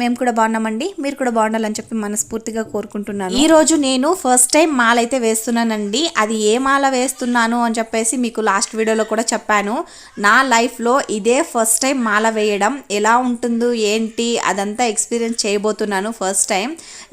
మేము కూడా బాగున్నామండి. మీరు కూడా బాగుండాలని చెప్పి మనస్ఫూర్తిగా కోరుకుంటున్నాను. ఈ రోజు నేను ఫస్ట్ టైం మాల అయితే వేస్తున్నానండి. అది ఏ మాల వేస్తున్నాను అని చెప్పేసి మీకు లాస్ట్ వీడియోలో కూడా చెప్పాను. నా లైఫ్లో ఇదే ఫస్ట్ టైం మాల వేయడం. ఎలా ఉంటుందో ఏంటి అదంతా ఎక్స్పీరియన్స్ చేయబోతున్నాను ఫస్ట్ టైం.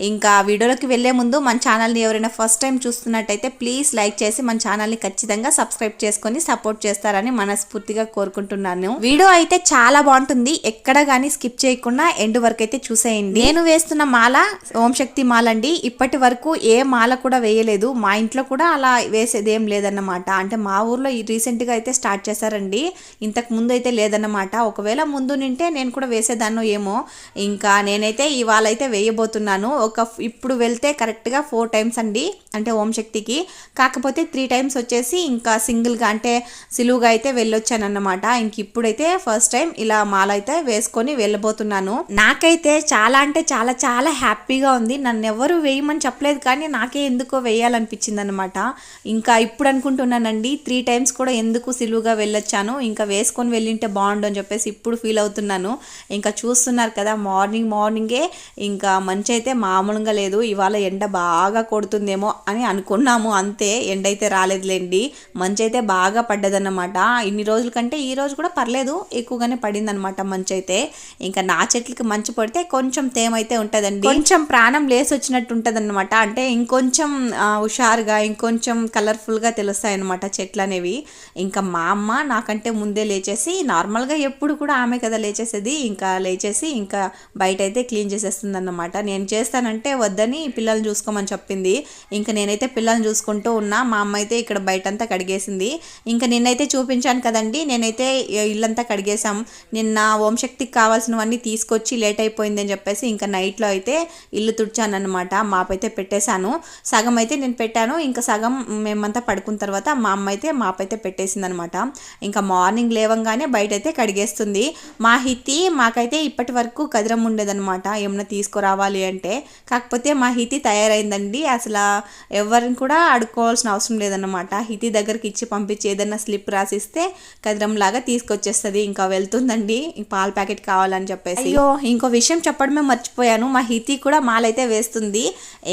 ఇంకా వీడియోలోకి వెళ్ళే ముందు మన ఛానల్ని ఎవరైనా ఫస్ట్ టైం చూస్తున్నట్టయితే ప్లీజ్ లైక్ చేసి మన ఛానల్ని ఖచ్చితంగా సబ్స్క్రైబ్ చేసుకొని సపోర్ట్ చేస్తారని మనస్ఫూర్తిగా కోరుకుంటున్నాను. వీడియో అయితే చాలా బాగుంటుంది. ఎక్కడ కానీ స్కిప్ చేయకుండా ఎండ్ వరకు అయితే అయితే చూసేయండి. నేను వేస్తున్న మాల ఓం శక్తి మాల అండి ఇప్పటి వరకు ఏ మాల కూడా వేయలేదు. మా ఇంట్లో కూడా అలా వేసేది ఏం లేదన్నమాట. అంటే మా ఊర్లో రీసెంట్గా గా అయితే స్టార్ట్ చేశారండి. ఇంతకు ముందు అయితే లేదన్నమాట. ఒకవేళ ముందు నింటే నేను కూడా వేసేదాన్నో ఏమో. ఇంకా నేనైతే ఇవాళ అయితే వేయబోతున్నాను. ఒక ఇప్పుడు వెళ్తే కరెక్ట్గా ఫోర్ టైమ్స్ అండి. అంటే ఓం శక్తికి. కాకపోతే త్రీ టైమ్స్ వచ్చేసి ఇంకా సింగిల్గా అంటే సిలువుగా అయితే వెళ్ళొచ్చాను అన్నమాట ఇంక ఇప్పుడైతే ఫస్ట్ టైం ఇలా మాల అయితే వేసుకొని వెళ్ళబోతున్నాను. నాకైతే చాలా అంటే చాలా చాలా హ్యాపీగా ఉంది. నన్ను ఎవరు వేయమని చెప్పలేదు కానీ నాకే ఎందుకో వేయాలనిపించింది అనమాట ఇంకా ఇప్పుడు అనుకుంటున్నానండి త్రీ టైమ్స్ కూడా ఎందుకు సిలువుగా వెళ్ళొచ్చాను? ఇంకా వేసుకొని వెళ్ళింటే బాగుండు అని చెప్పేసి ఇప్పుడు ఫీల్ అవుతున్నాను. ఇంకా చూస్తున్నారు కదా మార్నింగ్ మార్నింగే ఇంకా మంచి అయితే మామూలుగా లేదు. ఇవాళ ఎండ బాగా కొడుతుందేమో అని అనుకున్నాము. అంతే ఎండ అయితే రాలేదులేండి. మంచి అయితే బాగా పడ్డదన్నమాట. ఇన్ని రోజుల కంటే ఈ రోజు కూడా పర్లేదు ఎక్కువగానే పడిందనమాట మంచి అయితే. ఇంకా నా చెట్లకి మంచి పడితే కొంచెం తేమైతే ఉంటుందండి. కొంచెం ప్రాణం లేసి వచ్చినట్టు ఉంటుంది అనమాట అంటే ఇంకొంచెం హుషారుగా ఇంకొంచెం కలర్ఫుల్గా తెలుస్తాయి అనమాట చెట్లు అనేవి ఇంకా మా అమ్మ నాకంటే ముందే లేచేసి నార్మల్గా ఎప్పుడు కూడా ఆమె కదా లేచేసేది. ఇంకా లేచేసి ఇంకా బయట అయితే క్లీన్ చేసేస్తుంది అన్నమాట నేను చేస్తానంటే వద్దని పిల్లల్ని చూసుకోమని చెప్పింది. ఇంకా నేనైతే పిల్లల్ని చూసుకుంటూ ఉన్నా మా అమ్మ అయితే ఇక్కడ బయటంతా కడిగేసింది. ఇంకా నిన్నైతే చూపించాను కదండి నేనైతే ఇల్లంతా కడిగేసాం నిన్న ఓంశక్తికి కావాల్సినవన్నీ తీసుకొచ్చి లేట్ అయిపోయింది అని చెప్పేసి ఇంకా నైట్లో అయితే ఇల్లు తుడిచానమాట మాపైతే పెట్టేశాను. సగం అయితే నేను పెట్టాను. ఇంకా సగం మేమంతా పడుకున్న తర్వాత మా అమ్మ అయితే మాపైతే పెట్టేసింది అనమాట ఇంకా మార్నింగ్ లేవంగానే బయట అయితే కడిగేస్తుంది. మా హితి మాకైతే ఇప్పటి వరకు కదిరం ఉండేదనమాట ఏమన్నా తీసుకురావాలి అంటే. కాకపోతే మా హితి తయారైందండి. అసలు ఎవరిని కూడా అడుక్కోవాల్సిన అవసరం లేదన్నమాట. హితి దగ్గరికి ఇచ్చి పంపించి ఏదైనా స్లిప్ రాసిస్తే కదిరంలాగా తీసుకొచ్చేస్తుంది. ఇంకా వెళ్తుందండి. పాల ప్యాకెట్ కావాలని చెప్పేసి. అయ్యో ఇంకో విషయం విషయం చెప్పడమే మర్చిపోయాను. మా హితి కూడా మాలైతే వేస్తుంది.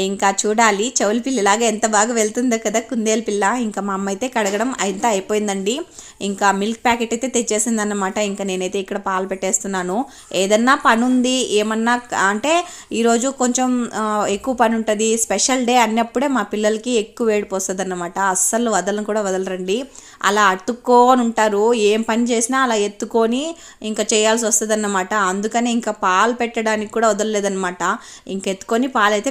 ఇంకా చూడాలి. చెవుల పిల్ల ఇలాగా ఎంత బాగా వెళ్తుందో కదా కుందేలు పిల్ల. ఇంకా మా అమ్మ అయితే కడగడం అంతా అయిపోయిందండి. ఇంకా మిల్క్ ప్యాకెట్ అయితే తెచ్చేసింది అన్నమాట ఇంకా నేనైతే ఇక్కడ పాలు పెట్టేస్తున్నాను. ఏదన్నా పని ఉంది ఏమన్నా అంటే ఈరోజు కొంచెం ఎక్కువ పని ఉంటుంది స్పెషల్ డే అన్నప్పుడే మా పిల్లలకి ఎక్కువ వేడిపోస్తుంది వస్తుంది అన్నమాట అస్సలు వదలను కూడా వదలరండి. అలా అతుక్కొని ఉంటారు ఏం పని చేసినా అలా ఎత్తుకొని ఇంకా చేయాల్సి వస్తుంది అన్నమాట అందుకని ఇంకా పాలు పెట్టడానికి కూడా వదలలేదన్నమాట. ఇంక ఎత్తుకొని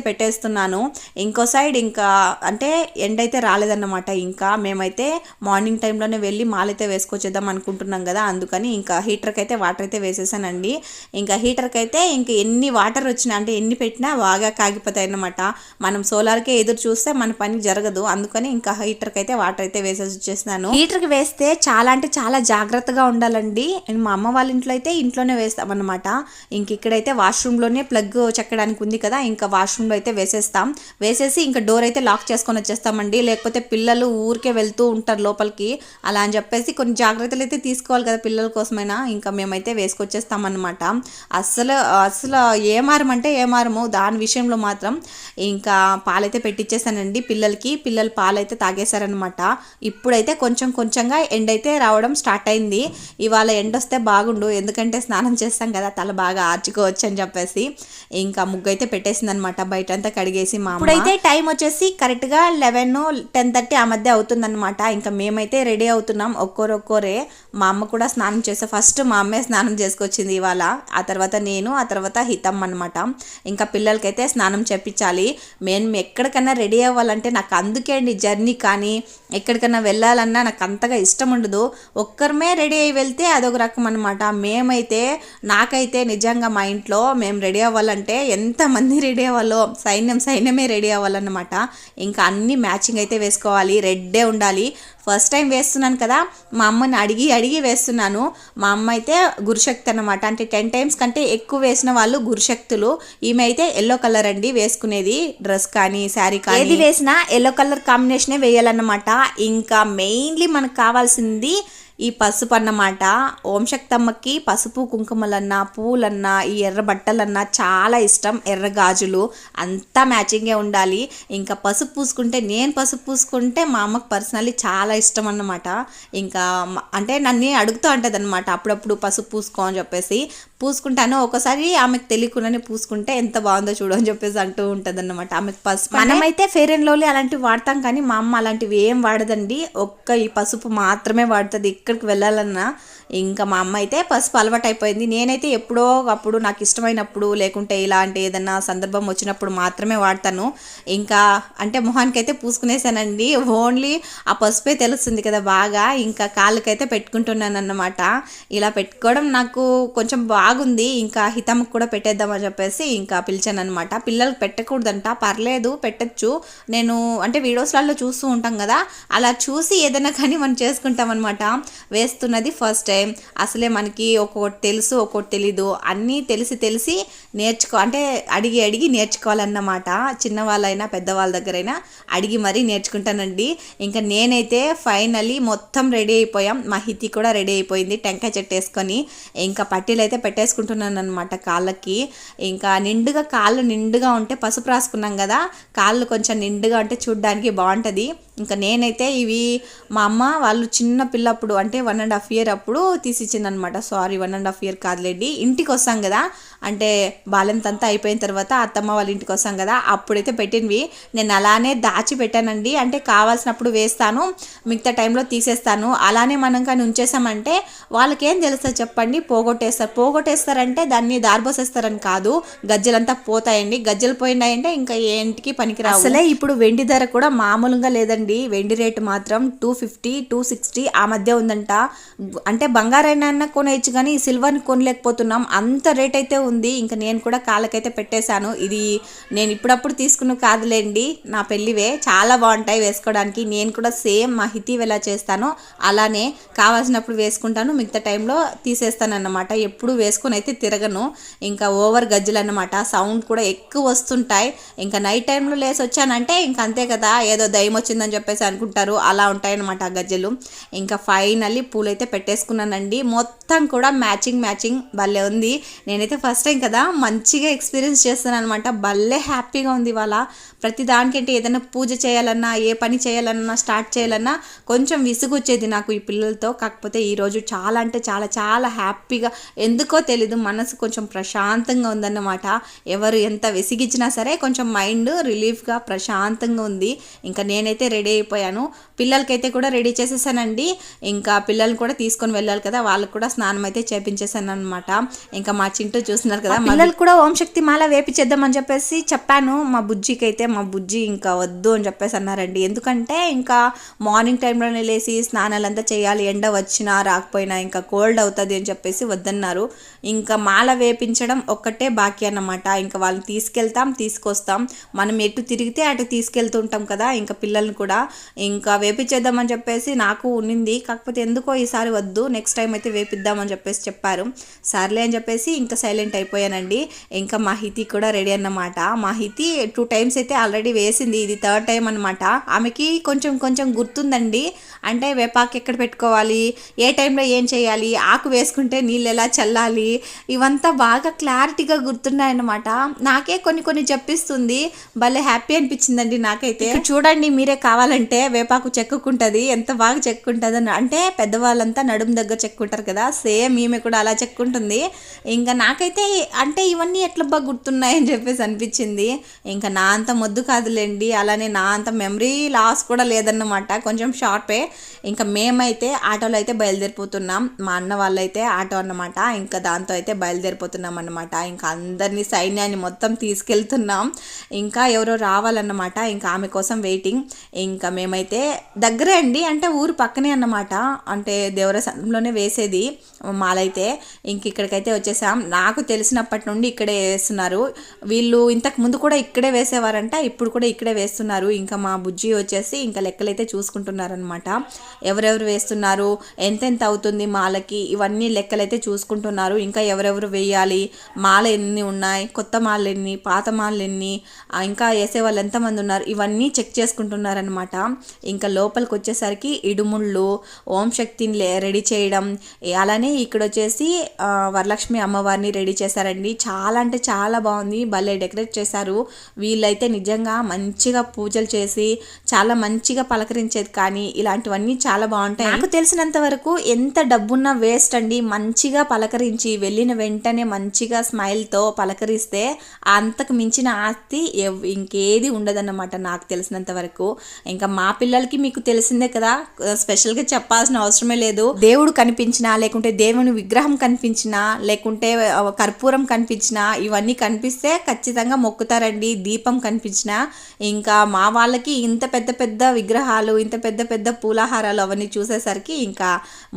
పెట్టేస్తున్నాను. ఇంకో సైడ్ ఇంకా అంటే ఎండ అయితే రాలేదన్నమాట. ఇంకా మేమైతే మార్నింగ్ టైంలోనే వెళ్ళి మాలైతే వేసుకొచ్చేద్దాం అనుకుంటున్నాం కదా. అందుకని ఇంకా హీటర్కి అయితే వాటర్ అయితే వేసేసానండి. ఇంకా హీటర్కి అయితే ఇంక ఎన్ని వాటర్ వచ్చినా అంటే ఎన్ని పెట్టినా బాగా కాగిపోతాయి అన్నమాట మనం సోలార్కే ఎదురు చూస్తే మన పని జరగదు. అందుకని ఇంకా హీటర్కి అయితే వాటర్ అయితే వేసేసి వచ్చేసినాను హీటర్కి వేస్తే చాలా అంటే చాలా జాగ్రత్తగా ఉండాలండి. మా అమ్మ వాళ్ళ ఇంట్లో అయితే ఇంట్లోనే వేస్తామన్నమాట. ఇంక ఇక్కడైతే వాష్రూమ్లోనే ప్లగ్ చెక్కడానికి ఉంది కదా ఇంకా వాష్రూమ్లో అయితే వేసేస్తాం. వేసేసి ఇంకా డోర్ అయితే లాక్ చేసుకొని వచ్చేస్తామండి. లేకపోతే పిల్లలు ఊరికే వెళ్తూ ఉంటారు లోపలికి. అలా అని చెప్పేసి కొన్ని జాగ్రత్తలు అయితే తీసుకోవాలి కదా పిల్లల కోసమైనా. ఇంకా మేమైతే వేసుకొచ్చేస్తామన్నమాట. అస్సలు అసలు ఏ అంటే ఏమారము దాని విషయంలో మాత్రం ఇంకా పాలైతే పెట్టించేసానండి పిల్లలకి. పిల్లలు పాలైతే తాగేశారనమాట ఇప్పుడైతే కొంచెం కొంచెంగా ఎండ అయితే రావడం స్టార్ట్ అయింది. ఇవాళ ఎండ వస్తే బాగుండు. ఎందుకంటే స్నానం చేస్తాం కదా తల బాగా ఆర్చుకోవచ్చు. అని చెప్పేసి ఇంకా ముగ్గు అయితే పెట్టేసింది అనమాట బయట అంతా కడిగేసి మా ఇప్పుడైతే టైం వచ్చేసి కరెక్ట్గా లెవెన్ టెన్ థర్టీ ఆ మధ్య అవుతుందన్నమాట. ఇంకా మేమైతే రెడీ అవుతున్నాం ఒక్కోరు మా అమ్మ కూడా స్నానం చేస్తే ఫస్ట్ మా అమ్మే స్నానం చేసుకొచ్చింది ఇవాళ. ఆ తర్వాత నేను ఆ తర్వాత హితం అనమాట ఇంకా పిల్లలకైతే స్నానం చేపించాలి మేము ఎక్కడికైనా రెడీ అవ్వాలంటే నాకు అందుకే అండి జర్నీ కానీ ఎక్కడికైనా వెళ్ళాలన్నా నాకు అంతగా ఇష్టం ఉండదు. ఒక్కరమే రెడీ అయ్యి వెళ్తే అదొక రకం అనమాట మేమైతే నాకైతే నిజంగా మా ఇంట్లో ఇంట్లో మేము రెడీ అవ్వాలంటే ఎంతమంది రెడీ అవ్వాలో సైన్యం సైన్యమే రెడీ అవ్వాలన్నమాట. ఇంకా అన్ని మ్యాచింగ్ అయితే వేసుకోవాలి రెడ్డే ఉండాలి. ఫస్ట్ టైం వేస్తున్నాను కదా మా అమ్మని అడిగి అడిగి వేస్తున్నాను. మా అమ్మ అయితే గురుశక్తి అనమాట అంటే టెన్ టైమ్స్ కంటే ఎక్కువ వేసిన వాళ్ళు గురుశక్తులు. ఈమె అయితే ఎల్లో కలర్ అండి వేసుకునేది డ్రెస్ కానీ శారీ కానీ. ఏది వేసినా ఎల్లో కలర్ కాంబినేషనే వేయాలన్నమాట. ఇంకా మెయిన్లీ మనకు కావాల్సింది ఈ పసుపు అన్నమాట ఓంశక్తమ్మకి పసుపు కుంకుమలన్నా పూలన్నా ఈ ఎర్ర బట్టలన్నా చాలా ఇష్టం. ఎర్ర గాజులు అంతా మ్యాచింగే ఉండాలి. ఇంకా పసుపు పూసుకుంటే నేను పసుపు పూసుకుంటే మా అమ్మకి పర్సనల్లీ చాలా ఇష్టం అన్నమాట. ఇంకా అంటే నన్ను అడుగుతూ ఉంటుంది అనమాట అప్పుడప్పుడు పసుపు పూసుకో అని చెప్పేసి. పూసుకుంటాను. ఒకసారి ఆమెకు తెలియకుండానే పూసుకుంటే ఎంత బాగుందో చూడు అని చెప్పేసి అంటూ ఉంటుంది అనమాట ఆమెకు పసుపు మనమైతే ఫెయిర్ అండ్ లవ్లీ అలాంటివి వాడతాం కానీ మా అమ్మ అలాంటివి ఏం వాడదండి. ఒక్క ఈ పసుపు మాత్రమే వాడుతుంది. ఇక్కడ ఎక్కడికి వెళ్ళాలన్నా ఇంకా మా అమ్మ అయితే పసుపు అలవాటు అయిపోయింది నేనైతే ఎప్పుడో అప్పుడు నాకు ఇష్టమైనప్పుడు లేకుంటే ఇలాంటి ఏదన్నా సందర్భం వచ్చినప్పుడు మాత్రమే వాడతాను. ఇంకా అంటే మొహానికి అయితే పూసుకునేసానండి. ఓన్లీ ఆ పసుపే తెలుస్తుంది కదా బాగా. ఇంకా కాళ్ళకైతే పెట్టుకుంటున్నాను అన్నమాట ఇలా పెట్టుకోవడం నాకు కొంచెం బాగుంది. ఇంకా హితమ్కి కూడా పెట్టేద్దామని చెప్పేసి ఇంకా పిలిచాను అనమాట పిల్లలకు పెట్టకూడదంట. పర్లేదు పెట్టచ్చు. నేను అంటే వీడియోస్లలో చూస్తూ ఉంటాం కదా. అలా చూసి ఏదైనా కానీ మనం చేసుకుంటాం అనమాట వేస్తున్నది ఫస్ట్ టైం అసలే మనకి ఒక్కొక్కటి తెలుసు ఒక్కొక్కటి తెలీదు. అన్నీ తెలిసి తెలిసి నేర్చుకో అంటే అడిగి అడిగి నేర్చుకోవాలన్నమాట. చిన్నవాళ్ళైనా పెద్దవాళ్ళ దగ్గరైనా అడిగి మరీ నేర్చుకుంటానండి. ఇంకా నేనైతే ఫైనలీ మొత్తం రెడీ అయిపోయాం. మా హితి కూడా రెడీ అయిపోయింది టెంకాయ చెట్టు వేసుకొని. ఇంకా పట్టీలు అయితే పెట్టేసుకుంటున్నాను అనమాట కాళ్ళకి. ఇంకా నిండుగా కాళ్ళు నిండుగా ఉంటే పసుపు రాసుకున్నాం కదా. కాళ్ళు కొంచెం నిండుగా ఉంటే చూడ్డానికి బాగుంటుంది. ఇంకా నేనైతే ఇవి మా అమ్మ వాళ్ళు చిన్న పిల్లప్పుడు అంటే వన్ అండ్ హాఫ్ ఇయర్ అప్పుడు తీసిచ్చిందనమాట sorry one and half year కాదులేండి. ఇంటికి వస్తాం కదా అంటే బాలెంతంతా అయిపోయిన తర్వాత అత్తమ్మ వాళ్ళ ఇంటికి వస్తాం కదా అప్పుడైతే పెట్టినవి. నేను అలానే దాచి పెట్టానండి. అంటే కావాల్సినప్పుడు వేస్తాను మిగతా టైంలో తీసేస్తాను. అలానే మనం కానీ ఉంచేసామంటే వాళ్ళకేం తెలుస్తుంది చెప్పండి? పోగొట్టేస్తారు. పోగొట్టేస్తారంటే దాన్ని దారిపోసేస్తారని కాదు. గజ్జలంతా పోతాయండి. గజ్జలు పోయినాయంటే ఇంకా ఏంటికి పనికిరావు. అసలే ఇప్పుడు వెండి ధర కూడా మామూలుగా లేదండి. వెండి రేటు మాత్రం టూ ఫిఫ్టీ టూ సిక్స్టీ ఆ మధ్య ఉందంట. అంటే బంగారైనా కొనేయచ్చు కానీ ఈ సిల్వర్ని కొనలేకపోతున్నాం. అంత రేట్ అయితే ఉంది ఇంకా నేను కూడా కాళ్ళకైతే పెట్టేశాను. ఇది నేను ఇప్పుడప్పుడు తీసుకున్న కాదులేండి. నా పెళ్ళివే. చాలా బాగుంటాయి వేసుకోవడానికి. నేను కూడా సేమ్ మా హితి ఎలా చేస్తానో అలానే కావాల్సినప్పుడు వేసుకుంటాను. మిగతా టైంలో తీసేస్తాను అన్నమాట ఎప్పుడు వేసుకొని అయితే తిరగను. ఇంకా ఓవర్ గజ్జలు అన్నమాట సౌండ్ కూడా ఎక్కువ వస్తుంటాయి. ఇంకా నైట్ టైంలో లేసి వచ్చానంటే ఇంకా అంతే కదా. ఏదో దయ్యం వచ్చిందని చెప్పేసి అనుకుంటారు. అలా ఉంటాయన్నమాట ఆ గజ్జలు. ఇంకా ఫైనల్లీ పూలైతే పెట్టేసుకున్నానండి. మొత్తం కూడా మ్యాచింగ్ మ్యాచింగ్. భలే ఉంది. నేనైతే ఫస్ట్ టైం కదా మంచిగా ఎక్స్పీరియన్స్ చేస్తాను అనమాట భలే హ్యాపీగా ఉంది ఇవాళ. ప్రతి దానికంటే ఏదైనా పూజ చేయాలన్నా ఏ పని చేయాలన్నా స్టార్ట్ చేయాలన్నా కొంచెం విసుగు వచ్చేది నాకు ఈ పిల్లలతో. కాకపోతే ఈరోజు చాలా అంటే చాలా చాలా హ్యాపీగా ఎందుకో తెలీదు. మనసు కొంచెం ప్రశాంతంగా ఉందన్నమాట. ఎవరు ఎంత విసిగించినా సరే కొంచెం మైండ్ రిలీఫ్గా ప్రశాంతంగా ఉంది. ఇంకా నేనైతే రెడీ అయిపోయాను. పిల్లలకైతే కూడా రెడీ చేసేసానండి. ఇంకా పిల్లల్ని కూడా తీసుకొని వెళ్ళాలి కదా వాళ్ళకి కూడా స్నానం అయితే చేపించేసాను అనమాట ఇంకా మా చింటూ చూస్తున్నారు కదా పిల్లలు కూడా ఓం శక్తి మాల వేపించేద్దామని చెప్పేసి చెప్పాను. మా బుజ్జికి అయితే మా బుజ్జి ఇంకా వద్దు అని చెప్పేసి అన్నారండి. ఎందుకంటే ఇంకా మార్నింగ్ టైంలోనే లేచి స్నానాలంతా చేయాలి ఎండ వచ్చినా రాకపోయినా ఇంకా కోల్డ్ అవుతుంది అని చెప్పేసి వద్దన్నారు. ఇంకా మాల వేపించడం ఒక్కటే బాకీ అన్నమాట. ఇంకా వాళ్ళని తీసుకెళ్తాం తీసుకొస్తాం. మనం ఎటు తిరిగితే అటు తీసుకెళ్తుంటాం కదా ఇంకా పిల్లల్ని కూడా. ఇంకా వేపించేద్దామని చెప్పేసి నాకు ఉన్నింది. కాకపోతే ఎందుకో ఈసారి వద్దు నెక్స్ట్ టైం అయితే వేపిద్దామని చెప్పేసి చెప్పారు. సర్లే అని చెప్పేసి ఇంకా సైలెంట్ అయిపోయానండి. ఇంకా మా హితి కూడా రెడీ అన్నమాట. మా హితి టూ టైమ్స్ అయితే ఆల్రెడీ వేసింది. ఇది థర్డ్ టైం అనమాట ఆమెకి కొంచెం కొంచెం గుర్తుందండి. అంటే వేపాకు ఎక్కడ పెట్టుకోవాలి? ఏ టైంలో ఏం చేయాలి? ఆకు వేసుకుంటే నీళ్ళు ఎలా చల్లాలి? ఇవంతా బాగా క్లారిటీగా గుర్తున్నాయన్నమాట. నాకే కొన్ని కొన్ని చెప్పిస్తుంది. భలే హ్యాపీ అనిపించిందండి నాకైతే. చూడండి మీరే కావాలంటే వేపాకు చెక్కుకుంటది ఎంత బాగా చెక్కుంటుంది అని. అంటే పెద్దవాళ్ళంతా నడుము దగ్గర చెక్కుంటారు కదా సేమ్ ఈమె కూడా అలా చెక్కుంటుంది. ఇంకా నాకైతే అంటే ఇవన్నీ ఎట్లా బాగా గుర్తున్నాయి అని చెప్పేసి అనిపించింది. ఇంకా నా అంత మొద్దు కాదులేండి అలానే నా అంత మెమరీ లాస్ కూడా లేదన్నమాట కొంచెం షార్పే. ఇంకా మేమైతే ఆటోలో అయితే బయలుదేరిపోతున్నాం మా అన్న వాళ్ళైతే ఆటో అన్నమాట ఇంకా దాంతో అయితే బయలుదేరిపోతున్నాం అన్నమాట. ఇంకా అందరినీ సైన్యాన్ని మొత్తం తీసుకెళ్తున్నాం. ఇంకా ఎవరో రావాలన్నమాట ఇంకా ఆమె కోసం వెయిటింగ్ ఇంకా మేమైతే దగ్గరే అండి అంటే ఊరు పక్కనే అన్నమాట. అంటే దేవరసంలోనే వేసేది మాలైతే. ఇంక ఇక్కడికైతే వచ్చేసాం. నాకు తెలిసినప్పటి నుండి ఇక్కడే వేస్తున్నారు. వీళ్ళు ఇంతకు ముందు కూడా ఇక్కడే వేసేవారంట ఇప్పుడు కూడా ఇక్కడే వేస్తున్నారు. ఇంకా మా బుజ్జి వచ్చేసి ఇంకా లెక్కలైతే చూసుకుంటున్నారనమాట ఎవరెవరు వేస్తున్నారు? ఎంతెంత అవుతుంది మాలకి? ఇవన్నీ లెక్కలైతే చూసుకుంటున్నారు. ఇంకా ఎవరెవరు వేయాలి? మాల ఎన్ని ఉన్నాయి? కొత్త మాలలు ఎన్ని? పాత మాలలు ఎన్ని? ఇంకా వేసే వాళ్ళు ఎంతమంది ఉన్నారు? ఇవన్నీ చెక్ చేసుకుంటున్నారనమాట ఇంకా లోపలికి వచ్చేసరికి ఇడుముళ్ళు ఓం శక్తిని రెడీ చేయడం అలానే ఇక్కడ వచ్చేసి వరలక్ష్మి అమ్మవారిని రెడీ చేశారండి. చాలా అంటే చాలా బాగుంది. భలే డెకరేట్ చేశారు. వీళ్ళైతే నిజంగా మంచిగా పూజలు చేసి చాలా మంచిగా పలకరించేది కానీ ఇలాంటివన్నీ చాలా బాగుంటాయి. నాకు తెలిసినంత వరకు ఎంత డబ్బున్నా వేస్ట్ అండి. మంచిగా పలకరించి వెళ్ళిన వెంటనే మంచిగా స్మైల్తో పలకరిస్తే అంతకు మించిన ఆస్తి ఎవ్- ఇంకేది ఉండదన్నమాట నాకు తెలిసినంత వరకు. ఇంకా మా పిల్లలకి మీకు తెలిసిందే కదా స్పెషల్గా చెప్పాల్సిన అవసరమే లేదు. దేవుడు కనిపించినా లేకుంటే దేవుని విగ్రహం కనిపించినా లేకుంటే కర్పూరం కనిపించినా ఇవన్నీ కనిపిస్తే ఖచ్చితంగా మొక్కుతారండి. దీపం కనిపించినా ఇంకా మా వాళ్ళకి ఇంత పెద్ద పెద్ద విగ్రహాలు ఇంత పెద్ద పెద్ద పూలహారాలు అవన్నీ చూసేసరికి ఇంకా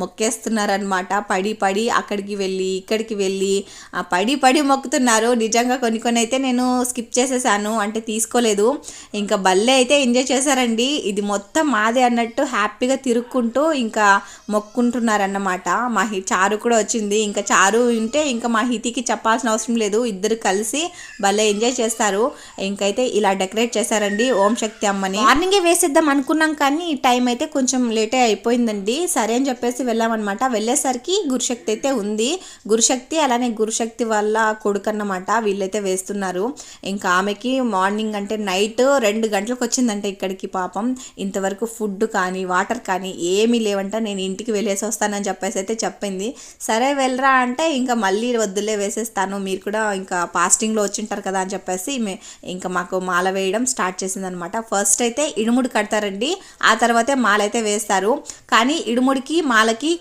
మొక్కేస్తున్నారనమాట పడి పడి అక్కడికి వెళ్ళి ఇక్కడికి వెళ్ళి పడి పడి మొక్కుతున్నారు. నిజంగా కొన్ని కొన్ని అయితే నేను స్కిప్ చేసేసాను అంటే తీసుకోలేదు. ఇంకా బల్లే అయితే ఎంజాయ్ చేశారండి. ఇది మొత్తం మాదే అన్నట్టు హ్యాపీగా తిరుక్కుంటూ ఇంకా మొక్కుంటున్నారన్నమాట. మా హి చారు కూడా వచ్చింది. ఇంకా చారు ఉంటే ఇంకా మా హితికి చెప్పాల్సిన అవసరం లేదు. ఇద్దరు కలిసి భలే ఎంజాయ్ చేస్తారు. ఇంకైతే ఇలా డెకరేట్ చేశారండి ఓం శక్తి అమ్మని. మార్నింగే వేసేద్దాం అనుకున్నాం కానీ టైం అయితే కొంచెం లేటే అయిపోయిందండి. సరే అని చెప్పేసి వెళ్ళామన్నమాట. వెళ్ళేసరికి గురుశక్తి అయితే ఉంది. గురుశక్తి అలానే గురుశక్తి వాళ్ళ కొడుకు అన్నమాట వీళ్ళైతే వేస్తున్నారు. ఇంకా ఆమెకి మార్నింగ్ అంటే నైట్ రెండు గంటలకు వచ్చిందంటే ఇక్కడికి పాపం. ఇంతవరకు ఫుడ్ కానీ వాటర్ కానీ ఏమీ లేవంట. నేను ఇంటికి వెళ్ళేసి వస్తానని చెప్పేసి అయితే చెప్పింది. సరే వెళ్ళరా అంటే ఇంకా మళ్ళీ వద్దులే వేసేస్తాను. మీరు కూడా ఇంకా ఫాస్టింగ్లో వచ్చింటారు కదా అని చెప్పేసి మే- ఇంకా మాకు మాల వేయడం స్టార్ట్ చేసిందనమాట. ఫస్ట్ అయితే ఇడుముడు కడతారండి. ఆ తర్వాతే మాల అయితే వేస్తారు. కానీ ఇడుముడికి మాలకి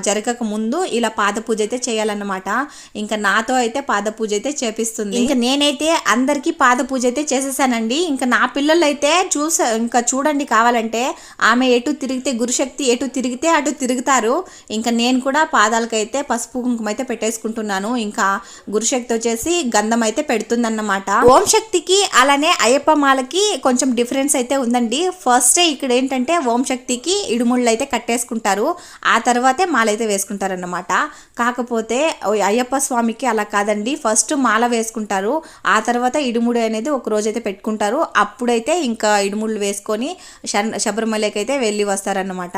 జరగక ముందు ఇలా పాద పూజ అయితే చేయాలన్నమాట. ఇంకా నాతో అయితే పాద పూజ అయితే చేపిస్తుంది. ఇంకా నేనైతే అందరికీ పాద పూజ అయితే చేసేసానండి. ఇంకా నా పిల్లలు అయితే చూసా ఇంకా చూడండి కావాలంటే ఆమె ఎటు తిరిగితే గురుశక్తి ఎటు తిరిగితే అటు తిరుగుతారు. ఇంకా నేను కూడా పాదాలకైతే పసుపు కుంకుమ అయితే పెట్టేసుకుంటున్నాను. ఇంకా గురుశక్తి వచ్చేసి గంధం అయితే పెడుతుందన్నమాట. ఓం శక్తికి అలానే అయ్యప్ప మాలకి కొంచెం డిఫరెన్స్ అయితే ఉందండి. ఫస్ట్ ఇక్కడ ఏంటంటే ఓం శక్తికి ఇడుముళ్ళు అయితే కట్టేసుకుంటారు. ఆ తర్వాతే మాల అయితే వేసుకుంటారన్నమాట. కాకపోతే అయ్యప్ప స్వామికి అలా కాదండి. ఫస్ట్ మాల వేసుకుంటారు. ఆ తర్వాత ఇడుముడు అనేది ఒక రోజు అయితే పెట్టుకుంటారు. అప్పుడైతే ఇంకా ఇడుముళ్ళు వేసుకొని శన్- శబరిమలకి అయితే వెళ్ళి వస్తారన్నమాట.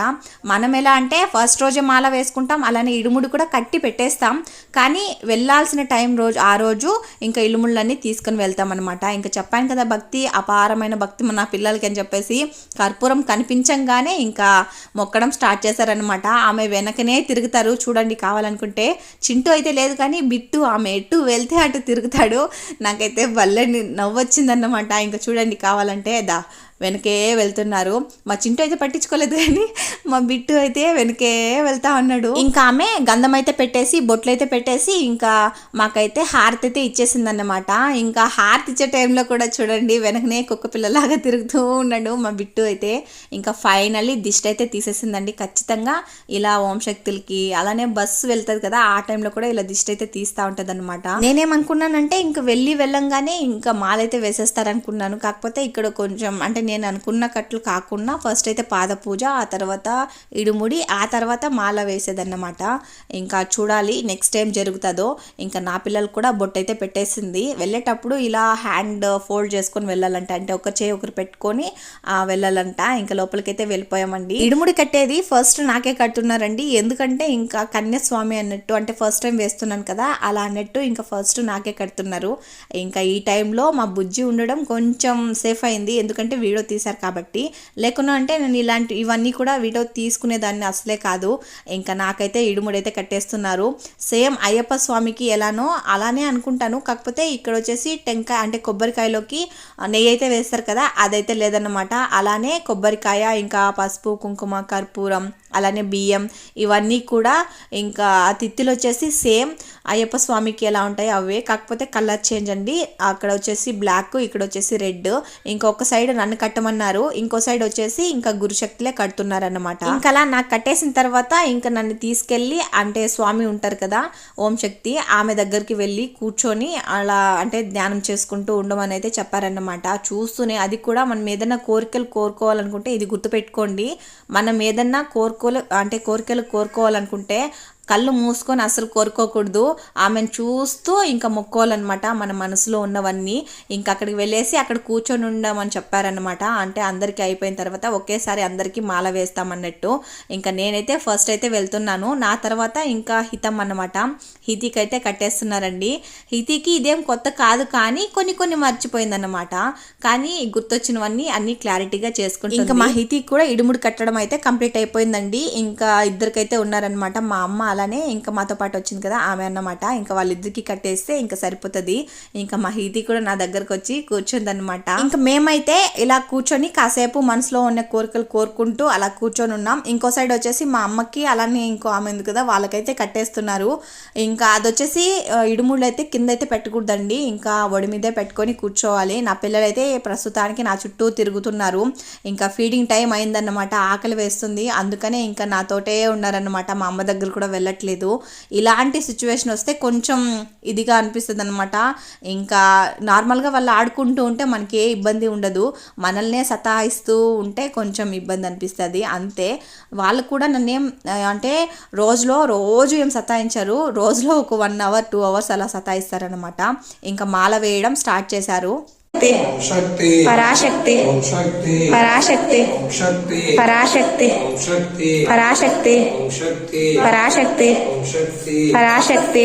మనం ఎలా అంటే ఫస్ట్ రోజే మాల వేసుకుంటాం అలానే ఇడుముడు కూడా కట్టి పెట్టేస్తాం. కానీ వెళ్ళాల్సిన టైం రోజు ఆ రోజు ఇంకా ఇలుముళ్ళన్నీ తీసుకొని వెళ్తాం అనమాట ఇంకా చెప్పాను కదా భక్తి అపారమైన భక్తి మన పిల్లలకి అని చెప్పేసి కర్పూరం కనిపించంగానే ఇంకా మొక్కడం స్టార్ట్ చేశారనమాట ఆమె వెనకనే తిరుగుతారు. చూడండి కావాలనుకుంటే చింటూ అయితే లేదు కానీ బిట్టు ఆమె ఎటు వెళ్తే అటు తిరుగుతాడు. నాకైతే భలే నవ్వొచ్చిందన్నమాట. ఇంకా చూడండి కావాలంటే దా వెనకే వెళ్తున్నారు. మా చింటూ అయితే పట్టించుకోలేదు కానీ మా బిట్టు అయితే వెనకే వెళ్తా ఉన్నాడు. ఇంకా ఆమె గంధం అయితే పెట్టేసి బొట్లు అయితే పెట్టేసి ఇంకా మాకైతే హారతి అయితే ఇచ్చేసిందన్నమాట. ఇంకా హారతి ఇచ్చే టైంలో కూడా చూడండి వెనకనే కుక్క పిల్లలాగా తిరుగుతూ ఉన్నాడు మా బిట్టు అయితే. ఇంకా ఫైనల్లీ దిష్టి అయితే తీసేసిందండి. ఖచ్చితంగా ఇలా ఓం శక్తులకి అలానే బస్సు వెళ్తుంది కదా ఆ టైంలో కూడా ఇలా దిష్టి అయితే తీస్తూ ఉంటుంది అనమాట నేనేమనుకున్నానంటే ఇంకా వెళ్ళి వెళ్ళంగానే ఇంకా మాలైతే వేసేస్తారనుకున్నాను. కాకపోతే ఇక్కడ కొంచెం అంటే నేను అనుకున్న కట్లు కాకుండా ఫస్ట్ అయితే పాద పూజ ఆ తర్వాత ఇడుముడి ఆ తర్వాత మాల వేసేదన్నమాట. ఇంకా చూడాలి నెక్స్ట్ టైం జరుగుతుందో. ఇంకా నా పిల్లలు కూడా బొట్టు అయితే పెట్టేసింది. వెళ్ళేటప్పుడు ఇలా హ్యాండ్ ఫోల్డ్ చేసుకొని వెళ్ళాలంట. అంటే ఒక చేయి ఒకరు పెట్టుకొని వెళ్ళాలంట. ఇంకా లోపలికైతే వెళ్ళిపోయామండి. ఇడుముడి కట్టేది ఫస్ట్ నాకే కట్టున్నారండి ఎందుకంటే ఇంకా కన్యాస్వామి అన్నట్టు అంటే ఫస్ట్ టైం వేస్తున్నాను కదా అలా అన్నట్టు ఇంకా ఫస్ట్ నాకే కడుతున్నారు. ఇంకా ఈ టైంలో మా బుజ్జి ఉండడం కొంచెం సేఫ్ అయింది. ఎందుకంటే వీడియో తీశారు కాబట్టి. లేకున్నా అంటే నేను ఇలాంటి ఇవన్నీ కూడా వీడియో తీసుకునేదాన్ని అసలే కాదు. ఇంకా నాకైతే ఇడుముడైతే కట్టేస్తున్నారు. సేమ్ అయ్యప్ప స్వామికి ఎలానో అలానే అనుకుంటాను. కాకపోతే ఇక్కడ వచ్చేసి టెంకాయ అంటే కొబ్బరికాయలోకి నెయ్యి అయితే వేస్తారు కదా అదైతే లేదన్నమాట. అలానే కొబ్బరికాయ ఇంకా పసుపు కుంకుమ కర్పూరం అలానే బియ్యం ఇవన్నీ కూడా ఇంకా ఆ తిత్తిలు వచ్చేసి సేమ్ అయ్యప్ప స్వామికి ఎలా ఉంటాయో అవే. కాకపోతే కలర్ చేంజ్ అండి. అక్కడ వచ్చేసి బ్లాక్ ఇక్కడ వచ్చేసి రెడ్. ఇంకొక సైడ్ నన్ను కట్టమన్నారు. ఇంకో సైడ్ వచ్చేసి ఇంకా గురుశక్తిలే కడుతున్నారు అనమాట ఇంకా అలా నాకు కట్టేసిన తర్వాత ఇంకా నన్ను తీసుకెళ్ళి అంటే స్వామి ఉంటారు కదా ఓం శక్తి ఆమె దగ్గరికి వెళ్ళి కూర్చొని అలా అంటే ధ్యానం చేసుకుంటూ ఉండమని అయితే చెప్పారన్నమాట. చూస్తూనే అది కూడా మనం ఏదైనా కోరికలు కోరుకోవాలనుకుంటే ఇది గుర్తుపెట్టుకోండి. మనం ఏదన్నా కోరుకోలు అంటే కోరికలు కోరుకోవాలనుకుంటే కళ్ళు మూసుకొని అసలు కోరుకోకూడదు. ఆమెను చూస్తూ ఇంకా మొక్కోవాలన్నమాట మన మనసులో ఉన్నవన్నీ. ఇంకా అక్కడికి వెళ్ళేసి అక్కడ కూర్చొని ఉండమని చెప్పారనమాట అంటే అందరికీ అయిపోయిన తర్వాత ఒకేసారి అందరికీ మాల వేస్తామన్నట్టు. ఇంకా నేనైతే ఫస్ట్ అయితే వెళ్తున్నాను. నా తర్వాత ఇంకా హితం అన్నమాట. హితికి అయితే కట్టేస్తున్నారండి. హితికి ఇదేం కొత్త కాదు కానీ కొన్ని కొన్ని మర్చిపోయిందన్నమాట. కానీ గుర్తొచ్చినవన్నీ అన్ని క్లారిటీగా చేసుకుంటుంది. ఇంకా మా హితికి కూడా ఇడుముడు కట్టడం అయితే కంప్లీట్ అయిపోయిందండి. ఇంకా ఇద్దరికైతే ఉన్నారనమాట మా అమ్మ అలానే ఇంకా మాతో పాటు వచ్చింది కదా ఆమె అన్నమాట. ఇంకా వాళ్ళిద్దరికి కట్టేస్తే ఇంకా సరిపోతుంది. ఇంకా మా కూడా నా దగ్గరకు వచ్చి కూర్చుందనమాట ఇంకా మేమైతే ఇలా కూర్చొని కాసేపు మనసులో ఉన్న కోరికలు కోరుకుంటూ అలా కూర్చొని ఉన్నాం. ఇంకో సైడ్ వచ్చేసి మా అమ్మకి అలానే ఇంకో ఆమె ఉంది కదా వాళ్ళకైతే కట్టేస్తున్నారు. ఇంకా అది వచ్చేసి ఇడుముళ్ళు అయితే కింద అయితే పెట్టకూడదండి. ఇంకా ఒడి మీదే పెట్టుకొని కూర్చోవాలి. నా పిల్లలైతే ప్రస్తుతానికి నా చుట్టూ తిరుగుతున్నారు. ఇంకా ఫీడింగ్ టైం అయిందన్నమాట. ఆకలి వేస్తుంది. అందుకనే ఇంకా నాతోటే ఉన్నారన్నమాట. మా అమ్మ దగ్గర కూడా వెళ్ళట్లేదు. ఇలాంటి సిచ్యువేషన్ వస్తే కొంచెం ఇదిగా అనిపిస్తుంది అనమాట ఇంకా నార్మల్గా వాళ్ళు ఆడుకుంటూ ఉంటే మనకి ఏ ఇబ్బంది ఉండదు. మనల్నే సతాయిస్తూ ఉంటే కొంచెం ఇబ్బంది అనిపిస్తుంది. అంతే. వాళ్ళు కూడా నన్నేం అంటే రోజులో రోజు ఏం సతాయించారు. రోజులో ఒక వన్ అవర్ టూ అవర్స్ అలా సతాయిస్తారనమాట ఇంకా మాల వేయడం స్టార్ట్ చేశారు. पराशक्ति। पराशक्ति। शक्ति पराशक्ति। पराशक्ति। पराशक्ति। पराशक्ति। पराशक्ति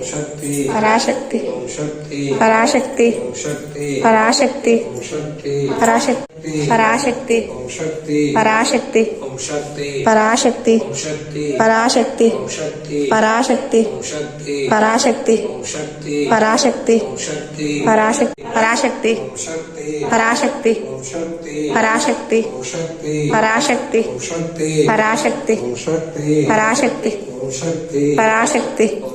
ఓం శక్తి పరాశక్తి ఓం శక్తి పరాశక్తి ఓం శక్తి పరాశక్తి ఓం శక్తి పరాశక్తి ఓం శక్తి పరాశక్తి ఓం శక్తి పరాశక్తి ఓం శక్తి పరాశక్తి ఓం శక్తి ఒకరు. ఓం శక్తి ఓం శక్తి పరాశక్తి ఓం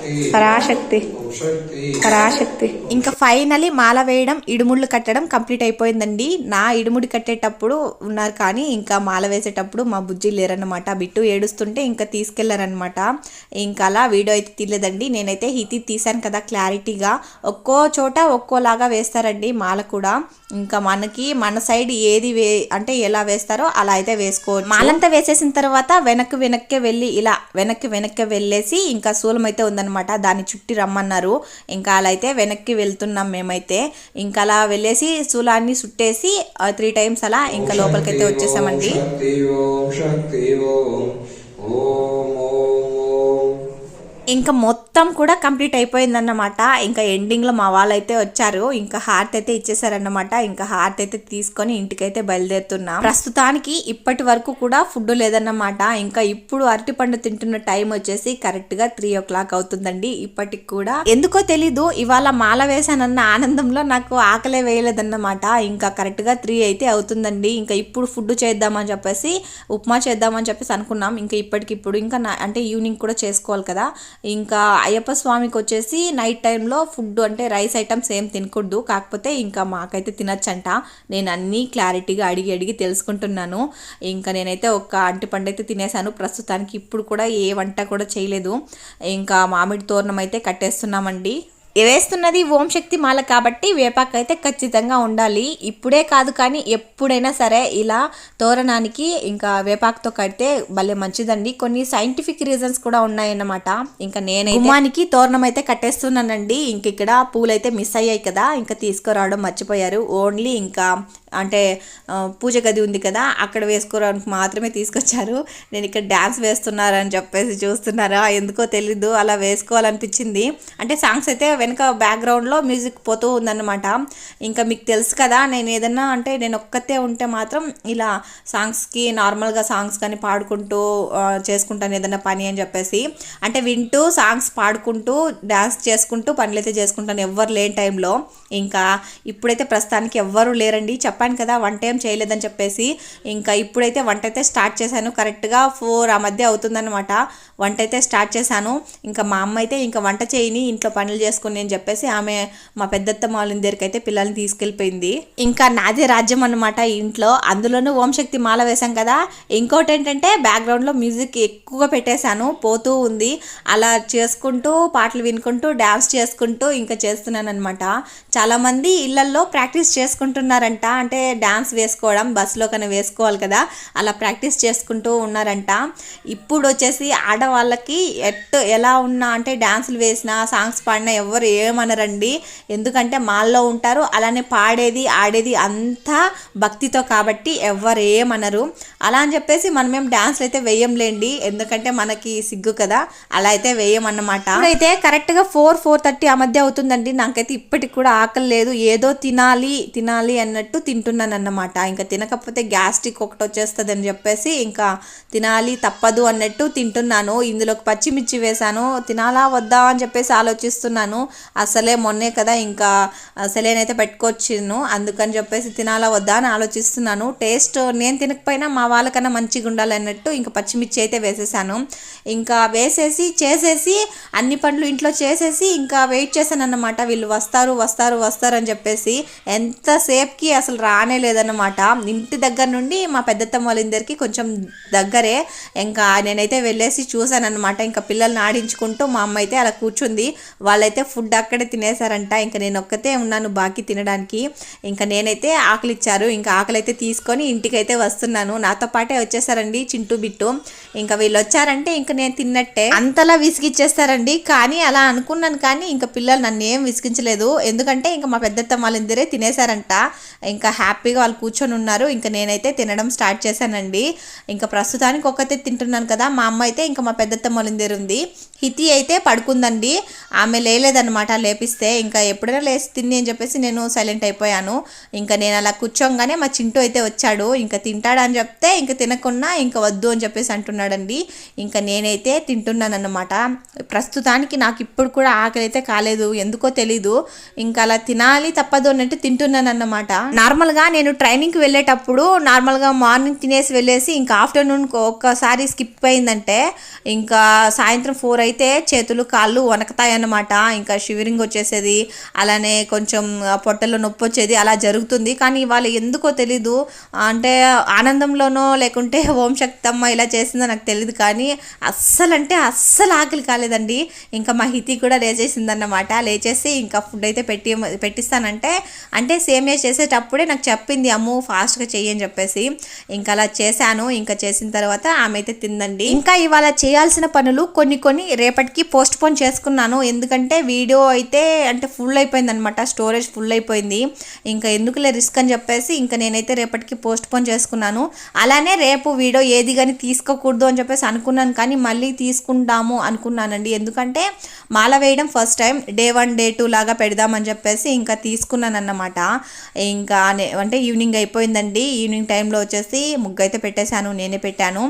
పరాశక్తి. పరాశక్తి. ఇంకా ఫైనలీ మాల వేయడం ఇడుముళ్ళు కట్టడం కంప్లీట్ అయిపోయిందండి. నా ఇడుముడి కట్టేటప్పుడు ఉన్నారు కానీ ఇంకా మాల వేసేటప్పుడు మా బుజ్జి లేరన్నమాట. బిట్టు ఏడుస్తుంటే ఇంకా తీసుకెళ్ళారనమాట ఇంకా అలా వీడియో అయితే తీయలేదండి. నేనైతే హితి తీశాను కదా క్లారిటీగా. ఒక్కో చోట ఒక్కోలాగా వేస్తారండి మాల కూడా. ఇంకా మనకి మన సైడ్ ఏది వే అంటే ఎలా వేస్తారో అలా అయితే వేసుకో మాలంతా వేసేసిన తర్వాత వెనక్కి వెనక్కి వెళ్ళి ఇలా వెనక్కి వెనక్కి వెళ్ళేసి ఇంకా సూలం అయితే ఉందన్నమాట. దాన్ని చుట్టి రమ్మన్నారు. ఇంకా అలా అయితే వెనక్కి వెళ్తున్నాం మేమైతే. ఇంకా అలా వెళ్ళేసి శూలాన్ని చుట్టేసి త్రీ టైమ్స్ అలా ఇంకా లోపలికైతే వచ్చేసామండి. ఇంకా మొత్తం కూడా కంప్లీట్ అయిపోయిందన్నమాట. ఇంకా ఎండింగ్లో మా వాళ్ళైతే వచ్చారు. ఇంకా హార్ట్ అయితే ఇచ్చేసారన్నమాట. ఇంకా హార్ట్ అయితే తీసుకొని ఇంటికైతే బయలుదేరుతున్నాం. ప్రస్తుతానికి ఇప్పటి వరకు కూడా ఫుడ్ లేదన్నమాట. ఇంకా ఇప్పుడు అరటిపండు తింటున్న టైం వచ్చేసి కరెక్ట్గా త్రీ ఓ క్లాక్ అవుతుందండి. ఇప్పటికి కూడా. ఎందుకో తెలీదు ఇవాళ మాల వేసానన్న ఆనందంలో నాకు ఆకలే వేయలేదన్నమాట. ఇంకా కరెక్ట్గా త్రీ అయితే అవుతుందండి. ఇంకా ఇప్పుడు ఫుడ్ చేద్దామని చెప్పేసి ఉప్మా చేద్దామని చెప్పేసి అనుకున్నాం. ఇంకా ఇప్పటికిప్పుడు ఇంకా అంటే ఈవినింగ్ కూడా చేసుకోవాలి కదా. ఇంకా అయ్యప్ప స్వామికి వచ్చేసి నైట్ టైంలో ఫుడ్ అంటే రైస్ ఐటమ్స్ ఏం తినకూడదు. కాకపోతే ఇంకా మాకైతే తినచ్చంట. నేను అన్నీ క్లారిటీగా అడిగి అడిగి తెలుసుకుంటున్నాను. ఇంకా నేనైతే ఒక అంటి పండు అయితే తినేసాను. ప్రస్తుతానికి ఇప్పుడు కూడా ఏ వంట కూడా చేయలేదు. ఇంకా మామిడి తోరణం అయితే కట్టేస్తున్నామండి. వేస్తున్నది ఓం శక్తి మాల కాబట్టి వేపాకు అయితే ఖచ్చితంగా ఉండాలి. ఇప్పుడే కాదు కానీ ఎప్పుడైనా సరే ఇలా తోరణానికి ఇంకా వేపాకుతో కడితే భలే మంచిదండి. కొన్ని సైంటిఫిక్ రీజన్స్ కూడా ఉన్నాయన్నమాట. ఇంకా నేను గుమ్మానికి తోరణం అయితే కట్టేస్తున్నానండి. ఇంక ఇక్కడ పూలు అయితే మిస్ అయ్యాయి కదా. ఇంకా తీసుకురావడం మర్చిపోయారు. ఓన్లీ ఇంకా అంటే పూజ గది ఉంది కదా అక్కడ వేసుకోవడానికి మాత్రమే తీసుకొచ్చారు. నేను ఇక్కడ డ్యాన్స్ వేస్తున్నారని చెప్పేసి చూస్తున్నారా? ఎందుకో తెలీదు అలా వేసుకోవాలనిపించింది. అంటే సాంగ్స్ అయితే వెనక బ్యాక్గ్రౌండ్లో మ్యూజిక్ పోతూ ఉందన్నమాట. ఇంకా మీకు తెలుసు కదా నేను ఏదన్నా అంటే నేను ఒక్కతే ఉంటే మాత్రం ఇలా సాంగ్స్కి నార్మల్గా సాంగ్స్ కానీ పాడుకుంటూ చేసుకుంటాను ఏదైనా పని అని చెప్పేసి. అంటే వింటూ సాంగ్స్ పాడుకుంటూ డ్యాన్స్ చేసుకుంటూ పనులైతే చేసుకుంటాను ఎవ్వరు లేని టైంలో. ఇంకా ఇప్పుడైతే ప్రస్తుతానికి ఎవ్వరు లేరండి చెప్పాను కదా వంట ఏం చేయలేదని చెప్పేసి ఇంకా ఇప్పుడైతే వంట అయితే స్టార్ట్ చేశాను. కరెక్ట్గా ఫోర్ ఆ మధ్య అవుతుందనమాట వంట అయితే స్టార్ట్ చేశాను. ఇంకా మా అమ్మ అయితే ఇంకా వంట చేయని ఇంట్లో పనులు చేసుకుని అని చెప్పేసి ఆమె మా పెద్దత్తమ్మ వాళ్ళ దగ్గరికి అయితే పిల్లల్ని తీసుకెళ్ళిపోయింది. ఇంకా నాదే రాజ్యం అనమాట ఇంట్లో. అందులోనూ ఓంశక్తి మాల వేశాం కదా. ఇంకోటి ఏంటంటే బ్యాక్గ్రౌండ్లో మ్యూజిక్ ఎక్కువగా పెట్టేశాను. పోతూ ఉంది. అలా చేసుకుంటూ పాటలు వినుకుంటూ డ్యాన్స్ చేసుకుంటూ ఇంకా చేస్తున్నాను అనమాట చాలామంది ఇళ్ళల్లో ప్రాక్టీస్ చేసుకుంటున్నారంట. అంటే డ్యాన్స్ వేసుకోవడం బస్సులో కన్నా వేసుకోవాలి కదా. అలా ప్రాక్టీస్ చేసుకుంటూ ఉన్నారంట. ఇప్పుడు వచ్చేసి ఆడవాళ్ళకి ఎట్ ఎలా ఉన్నా అంటే డ్యాన్సులు వేసినా సాంగ్స్ పాడినా ఎవరు ఏమనరండి. ఎందుకంటే మాల్లో ఉంటారు అలానే పాడేది ఆడేది అంతా భక్తితో కాబట్టి ఎవరు ఏమనరు. అలా అని చెప్పేసి మనమేం డాన్స్లు అయితే వేయంలేండి. ఎందుకంటే మనకి సిగ్గు కదా. అలా అయితే వేయమన్నమాట. అయితే కరెక్ట్గా ఫోర్ ఫోర్ థర్టీ ఆ మధ్య అవుతుందండి. నాకైతే ఇప్పటికి కూడా ఆకలి లేదు. ఏదో తినాలి తినాలి అన్నట్టు తింటున్నాను అన్నమాట ఇంకా తినకపోతే గ్యాస్ట్రిక్ ఒకటి వచ్చేస్తుంది అని చెప్పేసి ఇంకా తినాలి తప్పదు అన్నట్టు తింటున్నాను. ఇందులోకి పచ్చిమిర్చి వేశాను. తినాలా వద్దా అని చెప్పేసి ఆలోచిస్తున్నాను. అసలే మొన్నే కదా ఇంకా సెలైన్ అయితే పెట్టుకొచ్చిను అందుకని చెప్పేసి తినాలా వద్దా అని ఆలోచిస్తున్నాను. టేస్ట్ నేను తినకపోయినా మా వాళ్ళకన్నా మంచిగా ఉండాలి అన్నట్టు ఇంకా పచ్చిమిర్చి అయితే వేసేసాను. ఇంకా వేసేసి చేసేసి అన్ని పనులు ఇంట్లో చేసేసి ఇంకా వెయిట్ చేశాను అన్నమాట వీళ్ళు వస్తారు వస్తారు వస్తారు అని చెప్పేసి ఎంతసేపుకి అసలు రానే లేదన్నమాట. ఇంటి దగ్గర నుండి మా పెద్దత్తమ్మ వాళ్ళ ఇందరికి కొంచెం దగ్గరే. ఇంకా నేనైతే వెళ్ళేసి చూశాను ఇంకా పిల్లల్ని ఆడించుకుంటూ మా అమ్మ అయితే అలా కూర్చుంది. వాళ్ళైతే ఫుడ్ అక్కడే తినేశారంట. ఇంకా నేను ఒక్కతే ఉన్నాను బాకీ తినడానికి. ఇంకా నేనైతే ఆకలి ఇచ్చారు ఇంకా ఆకలి అయితే తీసుకొని ఇంటికైతే వస్తున్నాను. నాతో పాటే వచ్చేసారండి చింటూ బిట్టు. ఇంకా వీళ్ళు వచ్చారంటే ఇంకా నేను తిన్నట్టే. అంతలా విసిగిచ్చేస్తారండి. కానీ అలా అనుకున్నాను కానీ ఇంకా పిల్లలు నన్ను ఏం విసిగించలేదు. ఎందుకంటే ఇంకా మా పెద్దత్త వాళ్ళిద్దరే తినేశారంట. ఇంకా హ్యాపీగా వాళ్ళు కూర్చొని ఉన్నారు. ఇంకా నేనైతే తినడం స్టార్ట్ చేశానండి. ఇంకా ప్రస్తుతానికి ఒక్కతే తింటున్నాను కదా మా అమ్మ అయితే ఇంకా మా పెద్దత్త వాళ్ళిద్దరు ఉంది. హితి అయితే పడుకుందండి. ఆమె లేలేదన్నమాట లేపిస్తే. ఇంకా ఎప్పుడైనా లేచి తిని అని చెప్పేసి నేను సైలెంట్ అయిపోయాను. ఇంకా నేను అలా కూర్చోగానే మా చింటూ అయితే వచ్చాడు. ఇంకా తింటాడని చెప్తే ఇంకా తినకుండా ఇంకా వద్దు అని చెప్పేసి అంటున్నాడండి. ఇంకా నేనైతే తింటున్నాను అన్నమాట ప్రస్తుతానికి నాకు ఇప్పుడు కూడా ఆకలి అయితే కాలేదు. ఎందుకో తెలీదు. ఇంకా అలా తినాలి తప్పదు అన్నట్టు తింటున్నాను అన్నమాట నార్మల్గా నేను ట్రైనింగ్కి వెళ్ళేటప్పుడు నార్మల్గా మార్నింగ్ తినేసి వెళ్ళేసి ఇంకా ఆఫ్టర్నూన్ ఒక్కసారి స్కిప్ అయిందంటే ఇంకా సాయంత్రం ఫోర్ అయితే చేతులు కాళ్ళు వనకతాయన్నమాట ఇంకా షివరింగ్ వచ్చేసేది అలానే కొంచెం పొట్టలో నొప్పి వచ్చేది అలా జరుగుతుంది. కానీ ఇవాళ ఎందుకో తెలీదు. అంటే ఆనందంలోనో లేకుంటే ఓం శక్తమ్మ ఇలా చేసిందో నాకు తెలియదు కానీ అస్సలు అంటే అస్సలు ఆకలి కాలేదండి. ఇంకా మా హితి కూడా లేచేసిందన్నమాట. లేచేసి ఇంకా ఫుడ్ అయితే పెట్టి పెట్టిస్తానంటే అంటే సేమియా చేసేటప్పుడే నాకు చెప్పింది అమ్ము ఫాస్ట్గా చెయ్యి అని చెప్పేసి. ఇంకా అలా చేశాను. ఇంకా చేసిన తర్వాత ఆమె అయితే తిందండి ఇంకా ఇవాళ చేయాల్సిన పనులు కొన్ని కొన్ని రేపటికి పోస్ట్ పోన్ చేసుకున్నాను. ఎందుకంటే వీడియో అయితే అంటే ఫుల్ అయిపోయింది అనమాట స్టోరేజ్ ఫుల్ అయిపోయింది. ఇంకా ఎందుకులే రిస్క్ అని చెప్పేసి ఇంకా నేనైతే రేపటికి పోస్ట్ పోన్ చేసుకున్నాను. అలానే రేపు వీడియో ఏది కానీ తీసుకోకూడదు అని చెప్పేసి అనుకున్నాను. కానీ మళ్ళీ తీసుకుంటాము అనుకున్నానండి. ఎందుకంటే మాల వేయడం first time day one day two లాగా పెడదామని చెప్పేసి ఇంకా తీసుకున్నాను అన్నమాట ఇంకా అంటే ఈవినింగ్ అయిపోయిందండి. ఈవినింగ్ టైంలో వచ్చేసి ముగ్గు అయితే పెట్టేశాను నేనే పెట్టాను.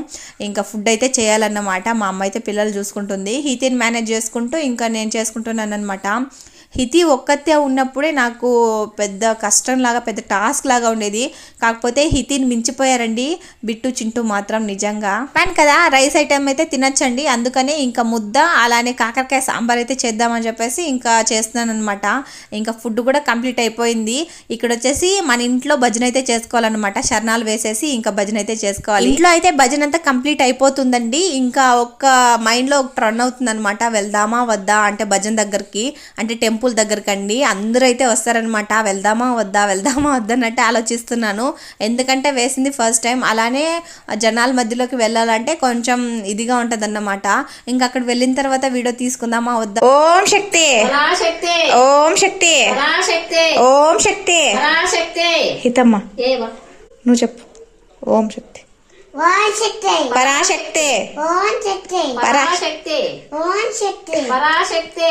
ఇంకా ఫుడ్ అయితే చేయాలన్నమాట. మా అమ్మ అయితే పిల్లలు చూసుకుంటుంది. హీతిని మేనేజ్ చేసుకుంటూ ఇంకా నేను చేసుకుంటున్నాను అనమాట హితి ఒక్కతే ఉన్నప్పుడే నాకు పెద్ద కష్టం లాగా పెద్ద టాస్క్ లాగా ఉండేది. కాకపోతే హితిని మించిపోయారండి బిట్టు చింటూ మాత్రం నిజంగా. పాన్ కదా రైస్ ఐటమ్ అయితే తినొచ్చండి. అందుకనే ఇంకా ముద్ద అలానే కాకరకాయ సాంబార్ అయితే చేద్దామని చెప్పేసి ఇంకా చేస్తున్నాను అనమాట ఇంకా ఫుడ్ కూడా కంప్లీట్ అయిపోయింది. ఇక్కడ వచ్చేసి మన ఇంట్లో భజన అయితే చేసుకోవాలన్నమాట. శరణాలు వేసేసి ఇంకా భజన అయితే చేసుకోవాలి. ఇంట్లో అయితే భజన అంతా కంప్లీట్ అయిపోతుందండి. ఇంకా ఒక్క మైండ్లో ఒక రన్ అవుతుంది అనమాట వెళ్దామా వద్దా అంటే భజన దగ్గరికి. అంటే టెంపుల్ దగ్గరికి అండి అందరూ అయితే వస్తారనమాట. వెళ్దామా వద్దా వెళ్దామా వద్దా అన్నట్టు ఆలోచిస్తున్నాను. ఎందుకంటే వేసింది ఫస్ట్ టైం. అలానే జనాల మధ్యలోకి వెళ్ళాలంటే కొంచెం ఇదిగా ఉంటుంది అన్నమాట ఇంకా అక్కడ వెళ్ళిన తర్వాత వీడియో తీసుకుందామా వద్దా? ఓం శక్తి! పరాశక్తి! ఓం శక్తి! పరాశక్తి! ఓం శక్తి! పరాశక్తి! హితమ్మ! నువ్వు చెప్పు. ఓం శక్తి! పరాశక్తి! ఓం శక్తి! పరాశక్తి! ఓం శక్తి! పరాశక్తి!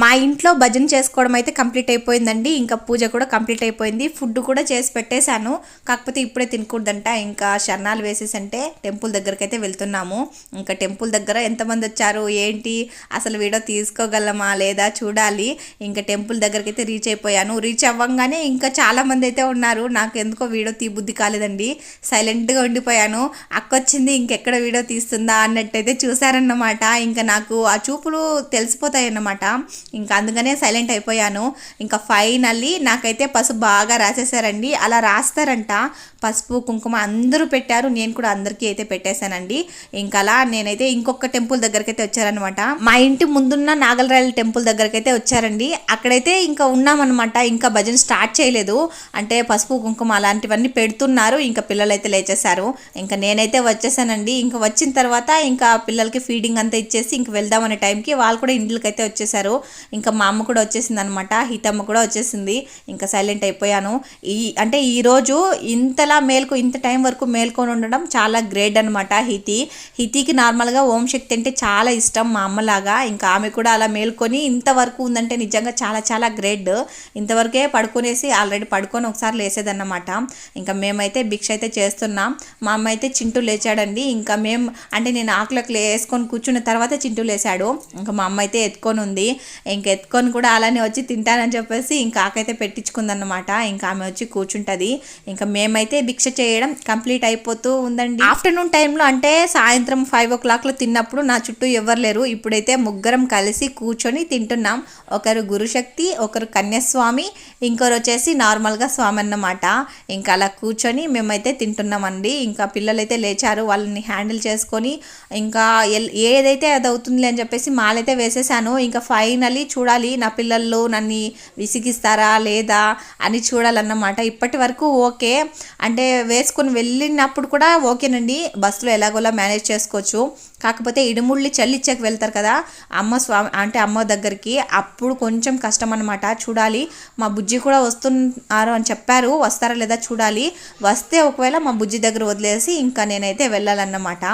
మా ఇంట్లో భజన చేసుకోవడం అయితే కంప్లీట్ అయిపోయిందండి. ఇంకా పూజ కూడా కంప్లీట్ అయిపోయింది. ఫుడ్ కూడా చేసి పెట్టేశాను. కాకపోతే ఇప్పుడే తినకూడదంట. ఇంకా శరణాలు వేసేసంటే టెంపుల్ దగ్గరికి అయితే వెళ్తున్నాము. ఇంకా టెంపుల్ దగ్గర ఎంతమంది వచ్చారు? ఏంటి? అసలు వీడియో తీసుకోగలమా? లేదా? చూడాలి. ఇంకా టెంపుల్ దగ్గరికి అయితే రీచ్ అయిపోయాను. రీచ్ అవ్వంగానే ఇంకా చాలామంది అయితే ఉన్నారు. నాకు ఎందుకో వీడియో తీ బుద్ధి కాలేదండి. సైలెంట్గా ఉండిపోయాను. అక్క వచ్చింది ఇంకెక్కడ వీడియో తీస్తుందా అన్నట్టయితే చూసారన్నమాట ఇంకా నాకు ఆ చూపులు తెలిసిపోతాయి అన్నమాట ఇంకా అందుకనే సైలెంట్ అయిపోయాను. ఇంకా ఫైనల్లీ నాకైతే పసుపు బాగా రాసేసారండి. అలా రాస్తారంట. పసుపు కుంకుమ అందరూ పెట్టారు. నేను కూడా అందరికీ అయితే పెట్టేశానండి. ఇంకా అలా నేనైతే ఇంకొక టెంపుల్ దగ్గరికి అయితే వచ్చారనమాట మా ఇంటి ముందున్న నాగలరాయల టెంపుల్ దగ్గరికి అయితే వచ్చారండి. అక్కడైతే ఇంకా ఉన్నామన్నమాట. ఇంకా భజన స్టార్ట్ చేయలేదు. అంటే పసుపు కుంకుమ అలాంటివన్నీ పెడుతున్నారు. ఇంకా పిల్లలైతే లేచేశారు. ఇంకా నేనైతే వచ్చేసానండి ఇంకా వచ్చిన తర్వాత ఇంకా పిల్లలకి ఫీడింగ్ అంతా ఇచ్చేసి ఇంక వెళ్దామనే టైంకి వాళ్ళు కూడా ఇంట్లోకి అయితే వచ్చేసారు ఇంకా మా అమ్మ కూడా వచ్చేసింది అనమాట హితమ్మ కూడా వచ్చేసింది. ఇంకా సైలెంట్ అయిపోయాను. ఈ అంటే ఈరోజు ఇంత ఇంతలా మేల్కు ఇంత టైం వరకు మేల్కొని ఉండడం చాలా గ్రేట్ అనమాట హితి. హితికి నార్మల్గా ఓం శక్తి అంటే చాలా ఇష్టం మా అమ్మలాగా. ఇంకా ఆమె కూడా అలా మేల్కొని ఇంతవరకు ఉందంటే నిజంగా చాలా చాలా గ్రేట్. ఇంతవరకే పడుకునేసి ఆల్రెడీ పడుకొని ఒకసారి లేసేదన్నమాట. ఇంకా మేమైతే భిక్ష అయితే చేస్తున్నాం. మా అమ్మ అయితే చింటూ లేచాడండి. ఇంకా మేము అంటే నేను ఆకులకు వేసుకొని కూర్చున్న తర్వాత చింటూ లేచాడు ఇంకా మా అమ్మ అయితే ఎత్తుకొని ఉంది. ఇంకా ఎత్తుకొని కూడా అలానే వచ్చి తింటానని చెప్పేసి ఇంకా ఆకైతే పెట్టించుకుందన్నమాట. ఇంకా ఆమె వచ్చి కూర్చుంటుంది. ఇంకా మేమైతే భిక్ష చేయడం కంప్లీట్ అయిపోతూ ఉందండి. ఆఫ్టర్నూన్ టైంలో అంటే సాయంత్రం ఫైవ్ ఓ క్లాక్లో తిన్నప్పుడు నా చుట్టూ ఎవరు లేరు. ఇప్పుడైతే ముగ్గురం కలిసి కూర్చొని తింటున్నాం. ఒకరు గురుశక్తి ఒకరు కన్యాస్వామి ఇంకొకరు వచ్చేసి నార్మల్గా స్వామి అన్నమాట. ఇంకా అలా కూర్చొని మేమైతే తింటున్నామండి. ఇంకా పిల్లలైతే లేచారు. వాళ్ళని హ్యాండిల్ చేసుకొని ఇంకా ఎల్- ఏదైతే అది అవుతుంది అని చెప్పేసి మాలైతే వేసేసాను. ఇంకా ఫైనలీ చూడాలి నా పిల్లల్లో నన్ను విసిగిస్తారా లేదా అని చూడాలన్నమాట. ఇప్పటి వరకు ఓకే. అంటే వేసుకొని వెళ్ళినప్పుడు కూడా ఓకేనండి బస్సులో ఎలాగోలా మేనేజ్ చేసుకోవచ్చు. కాకపోతే ఇడుముళ్ళి చల్లిచ్చాక వెళ్తారు కదా అమ్మ స్వామి అంటే అమ్మ దగ్గరికి అప్పుడు కొంచెం కష్టం అనమాట చూడాలి మా బుజ్జి కూడా వస్తున్నారు అని చెప్పారు వస్తారా లేదా చూడాలి. వస్తే ఒకవేళ మా బుజ్జి దగ్గర వదిలేసి ఇంకా నేనైతే వెళ్ళాలన్నమాట.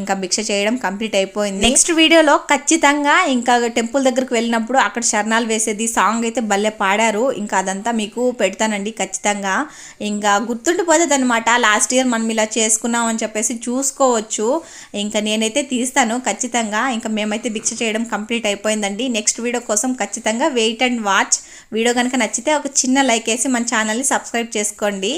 ఇంకా భిక్ష చేయడం కంప్లీట్ అయిపోయింది. నెక్స్ట్ వీడియోలో ఖచ్చితంగా ఇంకా టెంపుల్ దగ్గరికి వెళ్ళినప్పుడు అక్కడ శరణాలు వేసేది సాంగ్ అయితే భలే పాడారు. ఇంకా అదంతా మీకు పెడతానండి ఖచ్చితంగా. ఇంకా గుర్తుండిపోతుంది అనమాట లాస్ట్ ఇయర్ మనం ఇలా చేసుకున్నాం అని చెప్పేసి చూసుకోవచ్చు. ఇంకా నేనైతే తీస్తాను ఖచ్చితంగా. ఇంకా మేమైతే భిక్ష చేయడం కంప్లీట్ అయిపోయిందండి. నెక్స్ట్ వీడియో కోసం ఖచ్చితంగా వెయిట్ అండ్ వాచ్. వీడియో కనుక నచ్చితే ఒక చిన్న లైక్ వేసి మన ఛానల్ని సబ్స్క్రైబ్ చేసుకోండి.